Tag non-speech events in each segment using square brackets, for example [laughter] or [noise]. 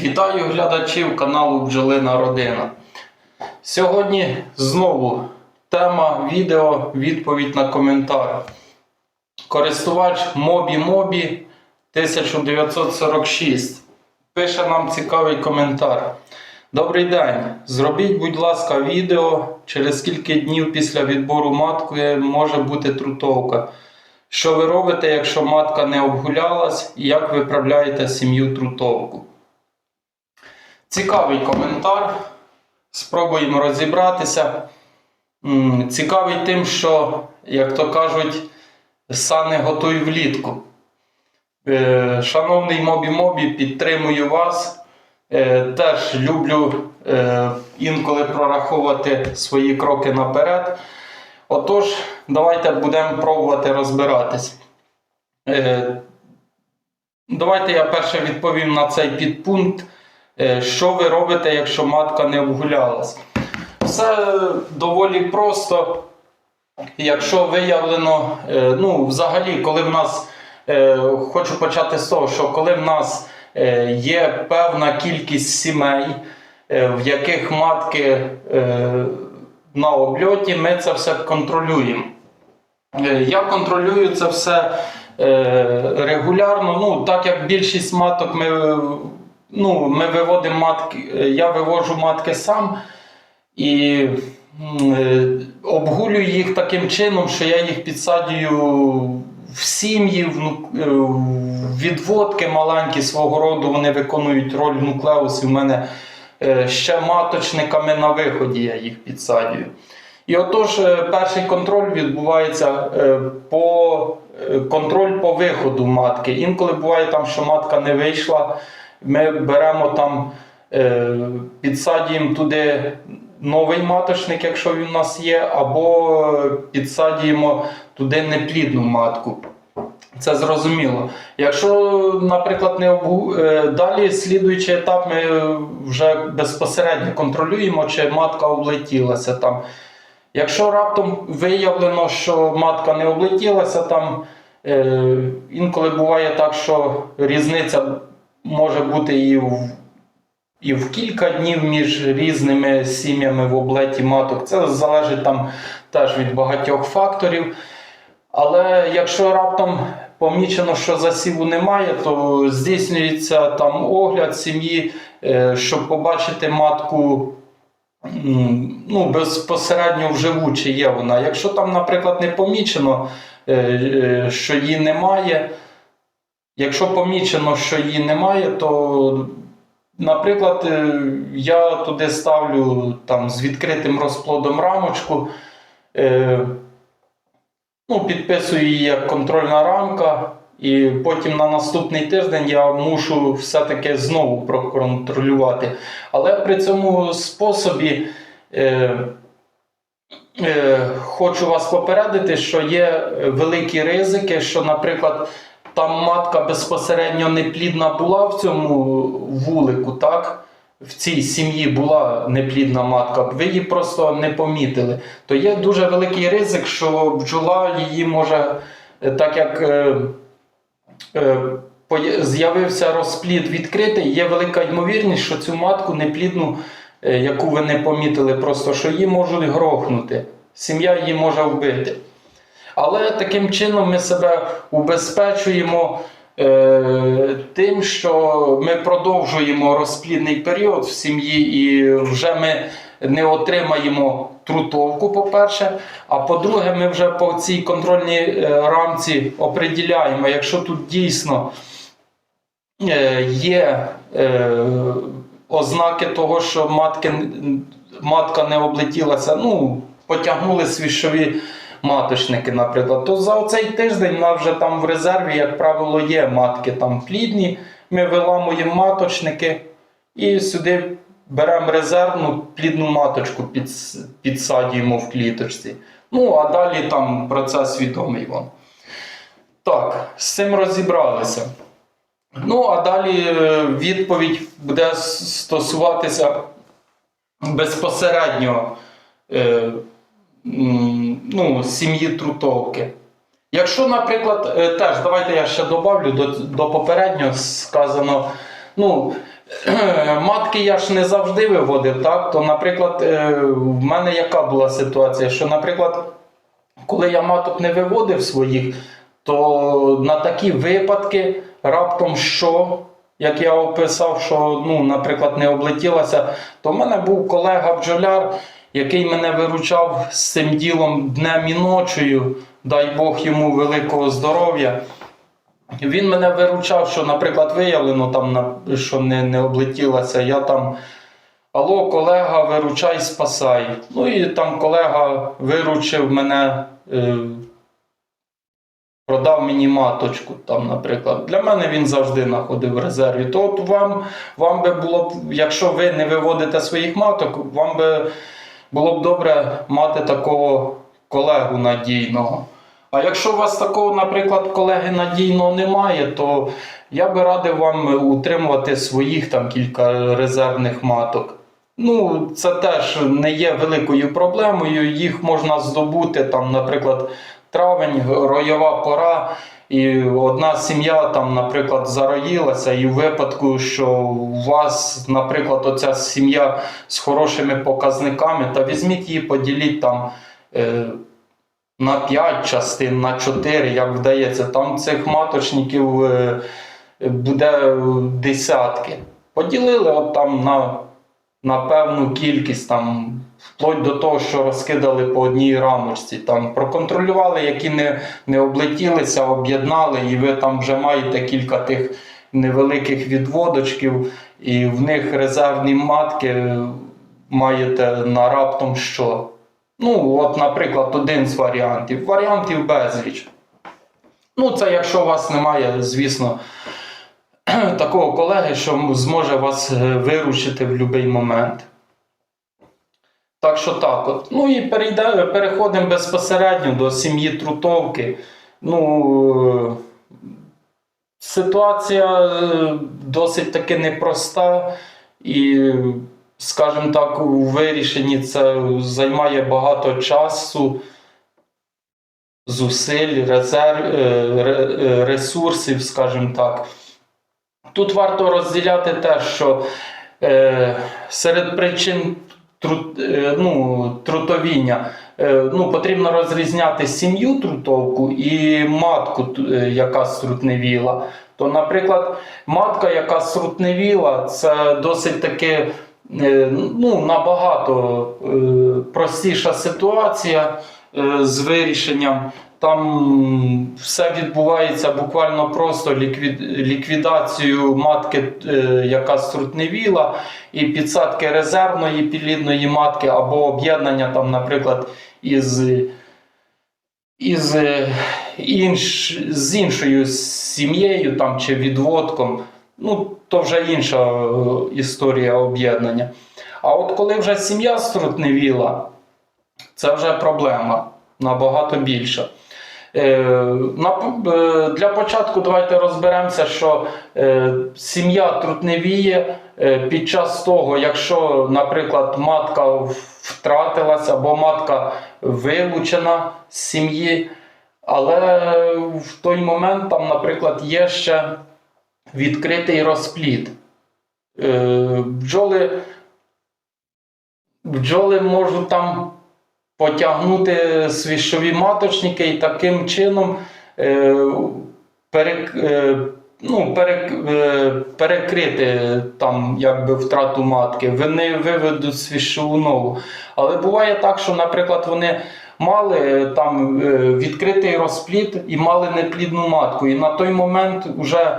Вітаю глядачів каналу Бджолина Родина. Сьогодні знову тема відео відповідь на коментар. Користувач Мобі Мобі 1946 пише нам цікавий коментар. Добрий день. Зробіть, будь ласка, відео, через скільки днів після відбору матки може бути трутовка. Що ви робите, якщо матка не обгулялась, і як виправляєте сім'ю трутовку? Цікавий коментар. Спробуємо розібратися. Цікавий тим, що, як то кажуть, сани готуй влітку. Е, Шановний Мобі Мобі, підтримую вас. Е, Теж люблю е, інколи прораховувати свої кроки наперед. Отож, давайте будемо пробувати розбиратись. Давайте я перше відповім на цей підпункт. Е, Що ви робите, якщо матка не обгулялась? Все доволі просто. Якщо виявлено, е, ну, взагалі, коли в нас, е, хочу почати з того, що коли в нас е, є певна кількість сімей, е, в яких матки е, на обльоті, ми це все контролюємо. Е, Я контролюю це все е, регулярно. Ну, так як більшість маток ми, ну, ми виводимо матки, е, я вивожу матки сам і е, обгулюю їх таким чином, що я їх підсадюю в сім'ї, е, відводки маленькі свого роду, вони виконують роль нуклеусів. У мене ще маточниками на виході я їх підсадюю. І отож, перший контроль відбувається по контроль по виходу матки. Інколи буває там, що матка не вийшла. Ми беремо там, е, підсадюємо туди новий маточник, якщо він у нас є, або підсадюємо туди неплідну матку. Це зрозуміло. Якщо, наприклад, не обгу... е, далі слідуючий етап, ми вже безпосередньо контролюємо, чи матка облетілася там. Якщо раптом виявлено, що матка не облетілася, там е, інколи буває так, що різниця може бути і в, і в кілька днів між різними сім'ями в облеті маток. Це залежить там теж від багатьох факторів. Але якщо раптом помічено, що засіву немає, то здійснюється там огляд сім'ї, е, щоб побачити матку ну, безпосередньо вживу, чи є вона. Якщо там, наприклад, не помічено, е, е, що її немає, якщо помічено, що її немає, то, наприклад, е, я туди ставлю там, з відкритим розплодом рамочку. е, Ну, підписую її як контрольна рамка, і потім на наступний тиждень я мушу все-таки знову проконтролювати. Але при цьому способі е, е, хочу вас попередити, що є великі ризики, що, наприклад, там матка безпосередньо неплідна була в цьому вулику, так? В цій сім'ї була неплідна матка, ви її просто не помітили. То є дуже великий ризик, що бджола її може, е, так як е, е, з'явився розплід відкритий, є велика ймовірність, що цю матку неплідну, е, яку ви не помітили, просто що її можуть грохнути. Сім'я її може вбити. Але таким чином ми себе убезпечуємо е, тим, що ми продовжуємо розплідний період в сім'ї, і вже ми не отримаємо трутовку, по-перше. А по-друге, ми вже по цій контрольній е, рамці оприділяємо, якщо тут дійсно е, є е, ознаки того, що матки, матка не облетілася, ну, потягнули свішові маточники, наприклад, то за цей тиждень нас вже там в резерві, як правило, є матки там плідні. Ми виламуємо маточники і сюди беремо резервну плідну маточку, під, підсадюємо в кліточці. Ну, а далі там процес відомий вам. Так, з цим розібралися. Ну, а далі е, відповідь буде стосуватися безпосередньо е, ну, сім'ї Трутовки. Якщо, наприклад, е, теж давайте я ще добавлю до, до попереднього сказано, ну, [clears throat] Матки я ж не завжди виводив, так? То, наприклад, е, в мене яка була ситуація? Що, наприклад, коли я маток не виводив своїх, то на такі випадки раптом що, як я описав, що, ну, наприклад, не облетілася, то в мене був колега бджоляр, який мене виручав з цим ділом днем і ночею, дай Бог йому великого здоров'я. Він мене виручав, що, наприклад, виявлено там, що не, не облетілася. Я там. Алло, колега, виручай, спасай. Ну і там колега виручив мене, е, продав мені маточку, там, наприклад. Для мене він завжди знаходив в резерві. То от вам, вам би було якщо ви не виводите своїх маток, вам би було б добре мати такого колегу надійного. А якщо у вас такого, наприклад, колеги надійного немає, то я би радив вам утримувати своїх там кілька резервних маток. Ну, це теж не є великою проблемою. Їх можна здобути там, наприклад, травень, ройова пора, і одна сім'я там, наприклад, зароїлася, і в випадку, що у вас, наприклад, оця сім'я з хорошими показниками, та візьміть її, поділіть там. Е, на 5 частин, на 4, як вдається. Там цих маточників е, буде десятки. Поділили от там на, на певну кількість, там, вплоть до того, що розкидали по одній рамочці. Там, проконтролювали, які не, не облетілися, об'єднали, і ви там вже маєте кілька тих невеликих відводочків, і в них резервні матки маєте на раптом що. Ну, от, наприклад, один з варіантів. Варіантів безліч. Ну, це якщо у вас немає, звісно, [clears throat] такого колеги, що зможе вас е, виручити в будь-який момент. Так що так от. Ну і перейде, переходимо безпосередньо до сім'ї Трутовки. Ну, е, ситуація е, досить таки непроста. І скажімо так, у вирішенні це займає багато часу, зусиль, резерв, е, ре- ресурсів, скажімо так. Тут варто розділяти те, що серед причин тру, е, ну, трутовіння е, ну, потрібно розрізняти сім'ю трутовку і матку, е, яка струтневіла. То, наприклад, матка, яка струтневіла, це досить таки е, ну, набагато простіша ситуація з вирішенням. Там все відбувається буквально просто ліквід, ліквідацію матки, е, яка струтневіла, і підсадки резервної підлідної матки або об'єднання, там, наприклад, із, із, е, інш, з іншою сім'єю там, чи відводком. Ну, то вже інша е, історія об'єднання. А от коли вже сім'я струтневіла, це вже проблема набагато більша. Е, е, для початку давайте розберемося, що е, сім'я трутневіє під час того, якщо, наприклад, матка втратилася або матка вилучена з сім'ї, але в той момент там, наприклад, є ще відкритий розплід. Бджоли, бджоли можуть там потягнути свіщові маточники і таким чином е, перек, е, ну, перек, е, перекрити там, якби, втрату матки. Вони виведуть свіщову нову. Але буває так, що, наприклад, вони мали е, там е, відкритий розплід і мали неплідну матку. І на той момент вже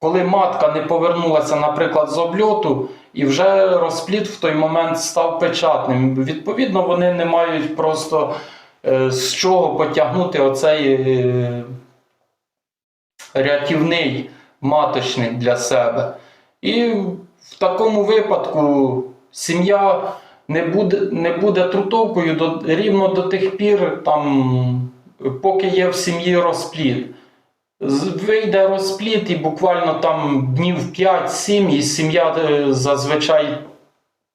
коли матка не повернулася, наприклад, з обльоту, і вже розплід в той момент став печатним. Відповідно, вони не мають просто е, з чого потягнути оцей е, рятівний маточник для себе. І в такому випадку сім'я не буде, не буде трутовкою до, рівно до тих пір, там, поки є в сім'ї розплід. Вийде розпліт і буквально там днів 5-7 і сім'я е, зазвичай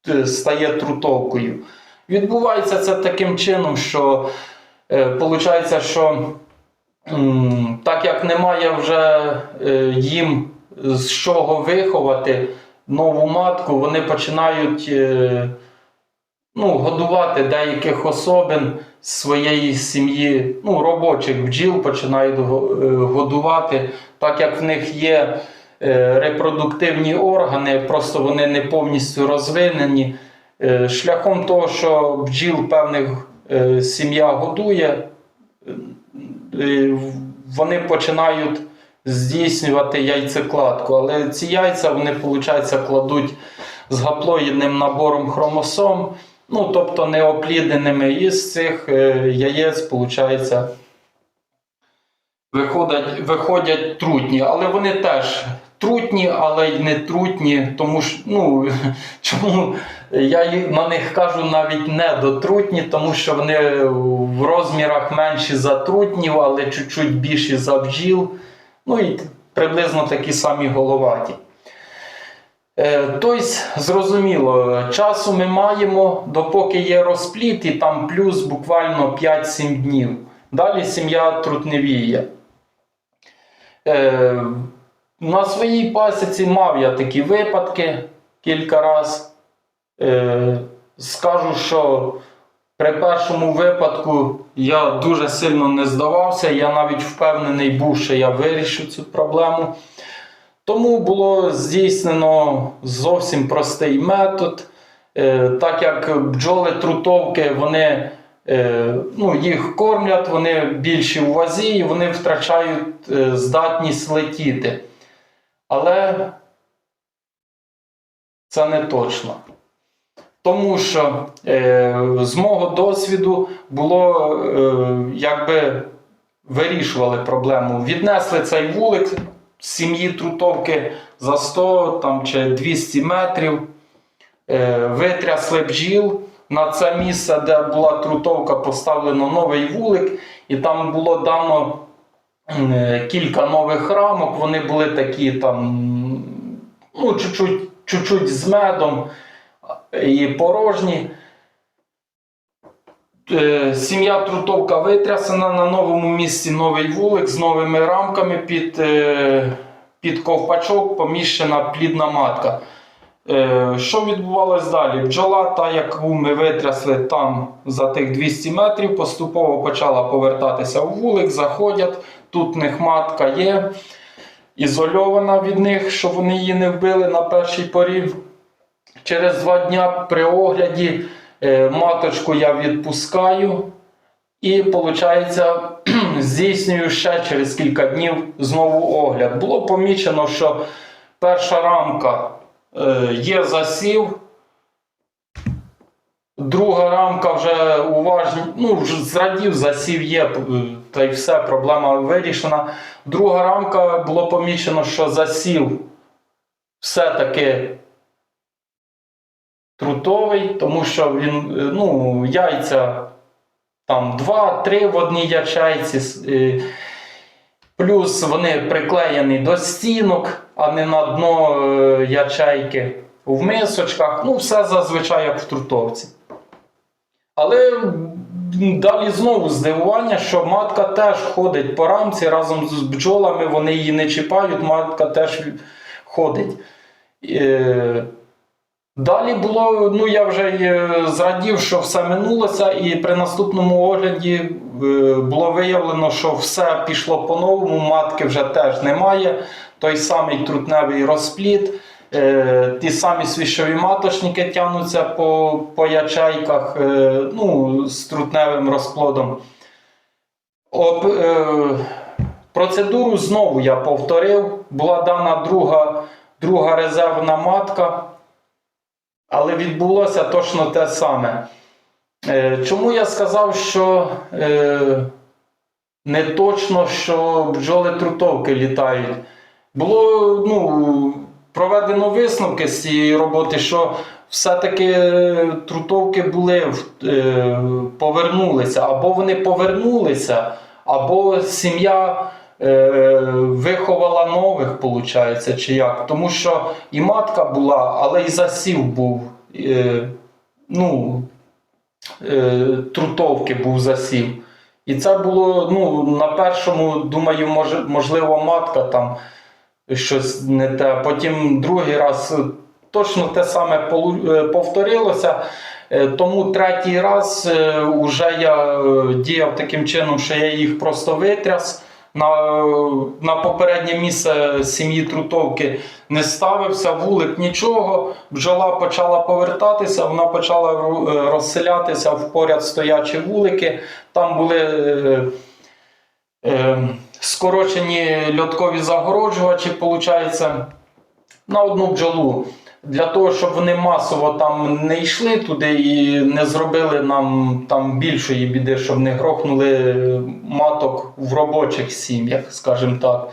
е, стає трутовкою. Відбувається це таким чином, що виходить, що м, так як немає вже е, їм з чого виховати, нову матку, вони починають е, ну, годувати деяких особин своєї сім'ї, ну, робочих бджіл починають е, годувати, так як в них є е, репродуктивні органи, просто вони не повністю розвинені. Е, Шляхом того, що бджіл певних сім'я годує, вони починають здійснювати яйцекладку. Але ці яйця вони, виходить, кладуть з гаплоїдним набором хромосом, ну тобто неоплідненими, і з цих е, яєць, виходить, виходять, виходять трутні. Але вони теж трутні, але й не трутні, тому що ну, [laughs] чому я на них кажу навіть не дотрутні, тому що вони в розмірах менші за трутнів, але чуть-чуть більші за бджіл. Ну і приблизно такі самі головаті. Тобто, зрозуміло, часу ми маємо, допоки є розпліт, і там плюс буквально 5-7 днів. Далі сім'я трутневіє. Е, на своїй пасіці мав я такі випадки кілька разів. Е, скажу, що при першому випадку я дуже сильно не здавався. Я навіть впевнений був, що я вирішу цю проблему. Тому було здійснено зовсім простий метод. Е, так як бджоли трутовки, вони е, ну, їх кормлять, вони більші у вазі і вони втрачають е, здатність летіти. Але це не точно. Тому що з мого досвіду було, якби вирішували проблему. Віднесли цей вулик сім'ї трутовки за 100 там, чи 200 метрів, е, витрясли бджіл. На це місце, де була трутовка, поставлено новий вулик, і там було дано е, кілька нових рамок. Вони були такі там, ну, чуть-чуть, з медом і порожні. Е, Сім'я Трутовка витрясена на новому місці новий вулик з новими рамками під, е, під ковпачок поміщена плідна матка. Е, Що відбувалось далі? Бджола, та, яку ми витрясли там за тих 200 метрів, поступово почала повертатися в вулик, заходять. Тут в них матка є, ізольована від них, щоб вони її не вбили на першій порі. Через два дня при огляді маточку я відпускаю і, виходить, [clears throat] здійснюю ще через кілька днів знову огляд. Було помічено, що перша рамка е, є засів, друга рамка вже уважні, ну, зрадів, засів є, е, та й все, проблема вирішена. Друга рамка було помічено, що засів все-таки трутовий, тому що він, е, ну, яйця там 2-3 в одній ячейці. с- е, Плюс вони приклеєні до стінок, а не на дно е, ячейки в мисочках. Ну, все зазвичай як в трутовці. Але далі знову здивування, що матка теж ходить по рамці разом з бджолами, вони її не чіпають, матка теж ходить. Далі було, ну я вже е, зрадів, що все минулося, і при наступному огляді е, було виявлено, що все пішло по-новому, матки вже теж немає. Той самий трутневий розпліт, е, ті самі свіжові маточники тягнуться по, по ячейках ну, з трутневим розплодом. Об, е, процедуру знову я повторив. Була дана друга, друга резервна матка. Але відбулося точно те саме. Е, Чому я сказав, що е, не точно, що бджоли трутовки літають? Було ну, проведено висновки з цієї роботи, що все-таки е, трутовки були, повернулися. Або вони повернулися, або сім'я виховала нових, виходить, чи як. Тому що і матка була, але і засів був. Е, ну, е, трутовки був засів. І це було ну, на першому, думаю, можливо, матка там щось не те. Потім другий раз точно те саме е, повторилося. Е, Тому третій раз вже я е, діяв таким чином, що я їх просто витряс. На, на попереднє місце сім'ї Трутовки не ставився, вулик нічого. Бджола почала повертатися, вона почала е, розселятися в поряд стоячі вулики. Там були е, е, скорочені льоткові загороджувачі, виходить, на одну бджолу. Для того, щоб вони масово там не йшли туди і не зробили нам там більшої біди, щоб не грохнули маток в робочих сім'ях, скажімо так.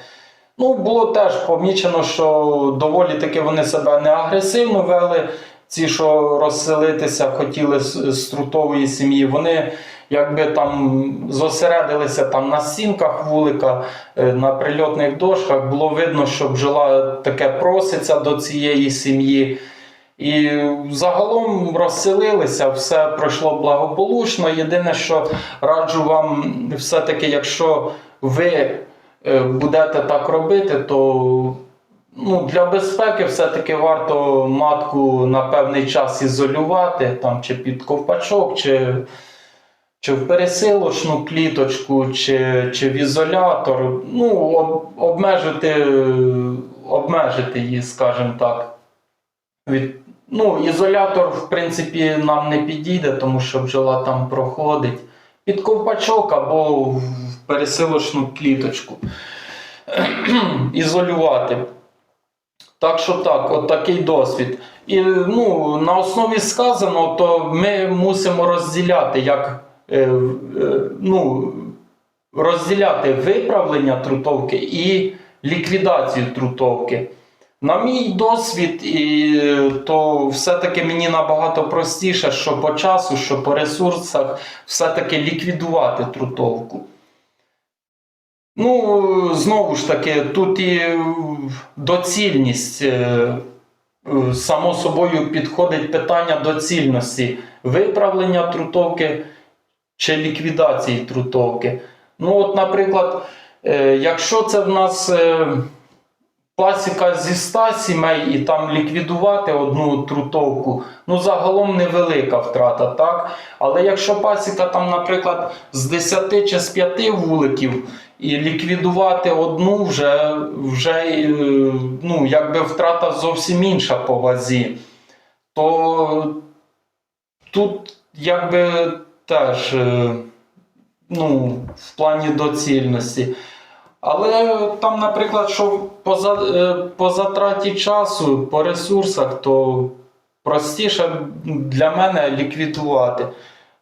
Ну, було теж помічено, що доволі таки вони себе не агресивно вели. Ці, що розселитися хотіли з, трутової сім'ї, вони якби там зосередилися там на стінках вулика, е, на прильотних дошках. Було видно, що бджола таке проситься до цієї сім'ї. І загалом розселилися, все пройшло благополучно. Єдине, що раджу вам, все-таки, якщо ви е, будете так робити, то ну, для безпеки все-таки варто матку на певний час ізолювати, там, чи під ковпачок, чи, чи в пересилочну кліточку, чи, чи в ізолятор. Ну, об, обмежити, обмежити її, скажімо так. Від, ну, ізолятор, в принципі, нам не підійде, тому що бджола там проходить. Під ковпачок або в пересилочну кліточку. [clears throat] Ізолювати. Так що так, от такий досвід. І ну, на основі сказаного, то ми мусимо розділяти, як ну, розділяти виправлення трутовки і ліквідацію трутовки. На мій досвід, е, то все-таки мені набагато простіше, що по часу, що по ресурсах, все-таки ліквідувати трутовку. Ну, знову ж таки, тут і е, доцільність. е, е, Само собою підходить питання доцільності виправлення трутовки чи ліквідації трутовки. Ну, от, наприклад, е, якщо це в нас е, пасіка зі 100 сімей і там ліквідувати одну трутовку, ну загалом невелика втрата, так? Але якщо пасіка там, наприклад, з 10 чи з 5 вуликів, і ліквідувати одну вже, вже е, ну, якби втрата зовсім інша по вазі, то тут якби теж е, ну, в плані доцільності. Але там, наприклад, що по, е, по затраті часу, по ресурсах, то простіше для мене ліквідувати.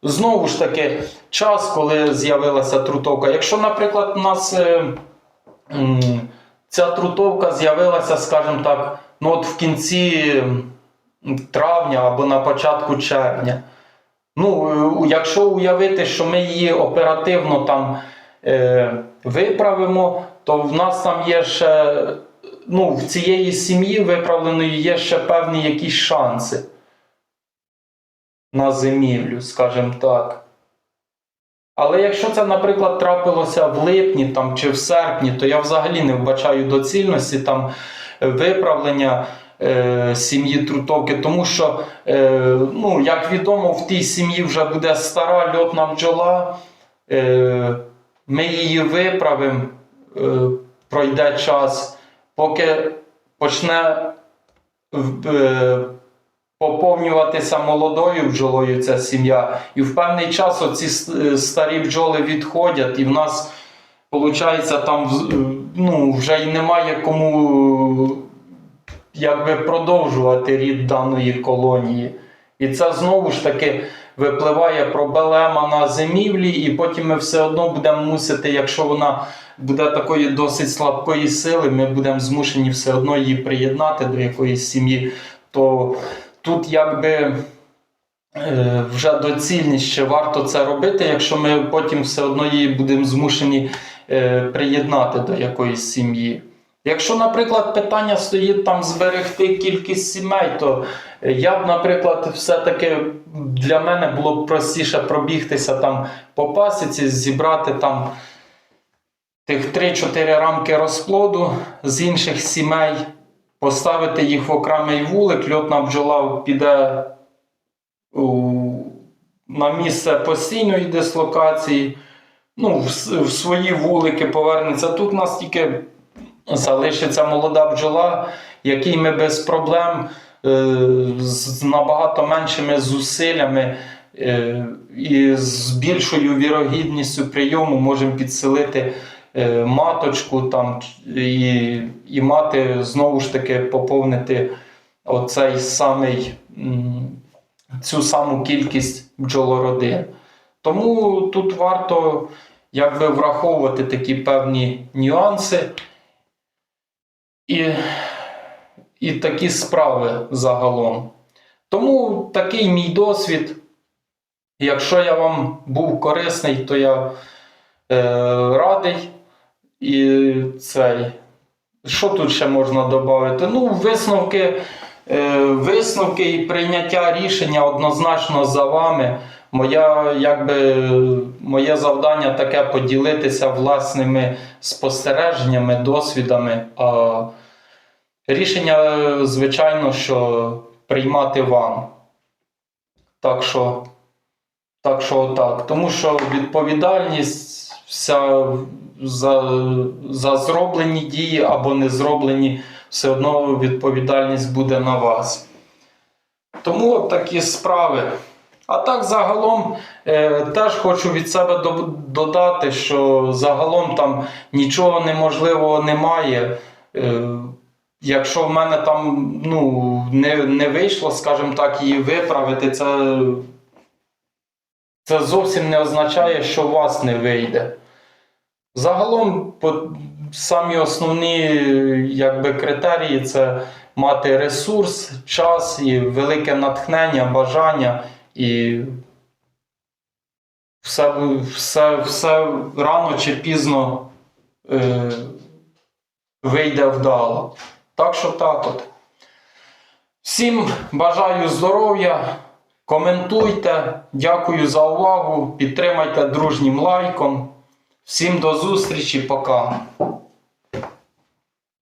Знову ж таки, час, коли з'явилася трутовка. Якщо, наприклад, у нас е, ця трутовка з'явилася, скажімо так, ну от в кінці травня або на початку червня. Ну, е, якщо уявити, що ми її оперативно там е, виправимо, то в нас там є ще, ну, в цієї сім'ї виправленої є ще певні якісь шанси на зимівлю, скажімо так. Але якщо це, наприклад, трапилося в липні там, чи в серпні, то я взагалі не вбачаю доцільності там виправлення е, сім'ї Трутовки, тому що, е, ну, як відомо, в тій сім'ї вже буде стара льотна бджола. Е, ми її виправимо, е, пройде час, поки почне е, поповнюватися молодою бджолою ця сім'я. І в певний час оці е, старі бджоли відходять, і в нас, виходить, там е, ну, вже й немає кому якби, продовжувати рід даної колонії. І це знову ж таки випливає проблема на зимівлі, і потім ми все одно будемо мусити, якщо вона буде такої досить слабкої сили, ми будемо змушені все одно її приєднати до якоїсь сім'ї. То тут якби е, вже доцільність ще варто це робити, якщо ми потім все одно її будемо змушені е, приєднати до якоїсь сім'ї. Якщо, наприклад, питання стоїть там зберегти кількість сімей, то я б, наприклад, все-таки для мене було б простіше пробігтися там по пасіці, зібрати там тих 3-4 рамки розплоду з інших сімей, поставити їх в окремий вулик, льотна бджола піде на місце постійної дислокації, ну, в свої вулики повернеться. Тут у нас тільки залишиться молода бджола, якій ми без проблем е, з набагато меншими зусиллями е, і з більшою вірогідністю прийому можемо підселити е, маточку там, і, і мати знову ж таки поповнити оцей самий, цю саму кількість бджолородин. Тому тут варто якби враховувати такі певні нюанси і, і такі справи загалом. Тому такий мій досвід. Якщо я вам був корисний, то я е, радий. І цей. Що тут ще можна додати? Ну, висновки, е, висновки і прийняття рішення однозначно за вами. Моя, якби, моє завдання таке поділитися власними спостереженнями, досвідами. А рішення, звичайно, що приймати вам. Так що, так що так. Тому що відповідальність вся за, за зроблені дії або не зроблені, все одно відповідальність буде на вас. Тому от такі справи. А так, загалом, е, теж хочу від себе до- додати, що загалом там нічого неможливого немає. Е, якщо в мене там ну, не, не вийшло, скажімо так, її виправити, це, це зовсім не означає, що у вас не вийде. Загалом, по, самі основні якби, критерії це мати ресурс, час і велике натхнення, бажання і все, все, все рано чи пізно е, вийде вдало. Так що так от. Всім бажаю здоров'я. Коментуйте. Дякую за увагу. Підтримайте дружнім лайком. Всім до зустрічі, пока.